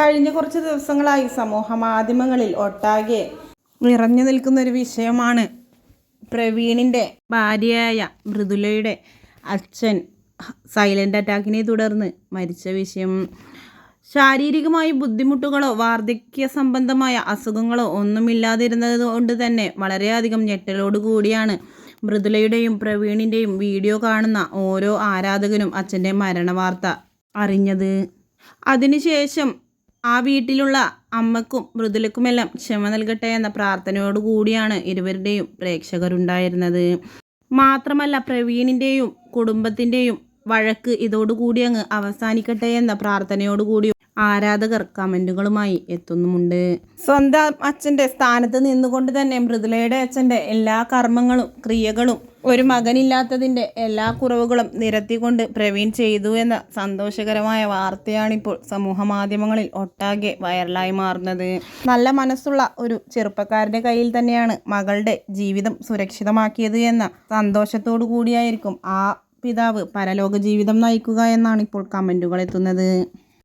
കഴിഞ്ഞ കുറച്ച് ദിവസങ്ങളായി സമൂഹ മാധ്യമങ്ങളിൽ ഒട്ടാകെ നിറഞ്ഞു നിൽക്കുന്ന ഒരു വിഷയമാണ് പ്രവീണിന്റെ ഭാര്യയായ മൃദുലയുടെ അച്ഛൻ സൈലന്റ് അറ്റാക്കിനെ തുടർന്ന് മരിച്ച വിഷയം. ശാരീരികമായ ബുദ്ധിമുട്ടുകളോ വാർദ്ധക്യ സംബന്ധമായ അസുഖങ്ങളോ ഒന്നുമില്ലാതിരുന്നത് കൊണ്ട് തന്നെ വളരെയധികം ഞെട്ടലോട് കൂടിയാണ് മൃദുലയുടെയും പ്രവീണിന്റെയും വീഡിയോ കാണുന്ന ഓരോ ആരാധകനും അച്ഛന്റെ മരണവാർത്ത അറിഞ്ഞത്. അതിനുശേഷം ആ വീട്ടിലുള്ള അമ്മക്കും മൃദുലക്കുമെല്ലാം ക്ഷമ നൽകട്ടെ എന്ന പ്രാർത്ഥനയോടു കൂടിയാണ് ഇരുവരുടെയും പ്രേക്ഷകരുണ്ടായിരുന്നത്. മാത്രമല്ല പ്രവീണിന്റെയും കുടുംബത്തിന്റെയും വഴക്ക് ഇതോടുകൂടി അങ്ങ് അവസാനിക്കട്ടെ എന്ന പ്രാർത്ഥനയോടുകൂടി ആരാധകർ കമന്റുകളുമായി എത്തുന്നുമുണ്ട്. സ്വന്തം അച്ഛന്റെ സ്ഥാനത്ത് നിന്നുകൊണ്ട് തന്നെ മൃദുലയുടെ അച്ഛന്റെ എല്ലാ കർമ്മങ്ങളും ക്രിയകളും ഒരു മകനില്ലാത്തതിന്റെ എല്ലാ കുറവുകളും നിരത്തിക്കൊണ്ട് പ്രവീൺ ചെയ്തു എന്ന സന്തോഷകരമായ വാർത്തയാണിപ്പോൾ സമൂഹ മാധ്യമങ്ങളിൽ ഒട്ടാകെ വൈറലായി മാറുന്നത്. നല്ല മനസ്സുള്ള ഒരു ചെറുപ്പക്കാരുടെ കയ്യിൽ തന്നെയാണ് മകളുടെ ജീവിതം സുരക്ഷിതമാക്കിയത് എന്ന സന്തോഷത്തോടു കൂടിയായിരിക്കും ആ പിതാവ് പരലോക ജീവിതം നയിക്കുക എന്നാണ് ഇപ്പോൾ കമന്റുകൾ എത്തുന്നത്.